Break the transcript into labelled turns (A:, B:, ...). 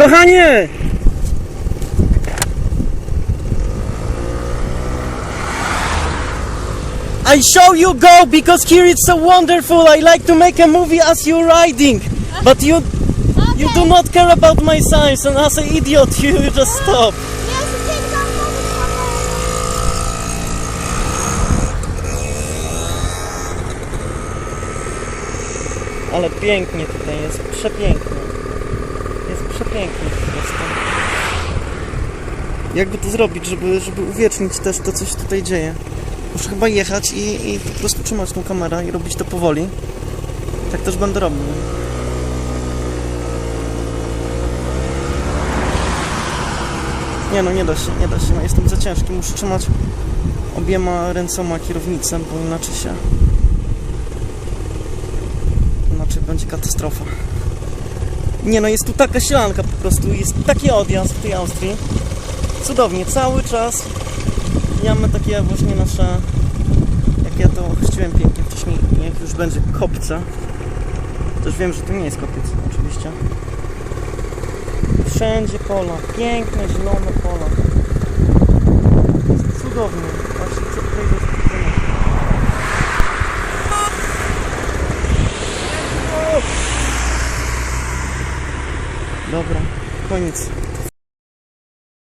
A: kochanie! I show you go because here it's so wonderful. I like to make a movie as you riding, but you you do not care about my signs, and as an idiot you just stop. Ale pięknie tutaj jest, przepięknie. Przepięknie po prostu. Jakby to zrobić, żeby, żeby uwiecznić też to, co się tutaj dzieje? Muszę chyba jechać i, i po prostu trzymać tą kamerę i robić to powoli. Tak też będę robił. Nie no, nie da się, nie da się. No, jestem za ciężki. Muszę trzymać obiema ręcoma kierownicę, bo inaczej się... Inaczej będzie katastrofa. Nie no, jest tu taka sielanka po prostu, jest taki odjazd w tej Austrii. Cudownie, cały czas mamy takie właśnie nasze, jak ja to chrzciłem pięknie wcześniej, jak już będzie kopce. Też wiem, że to nie jest kopiec, oczywiście. Wszędzie pola, piękne, zielone pola. Jest cudownie. Patrzcie, co tutaj jest. Dobra, koniec.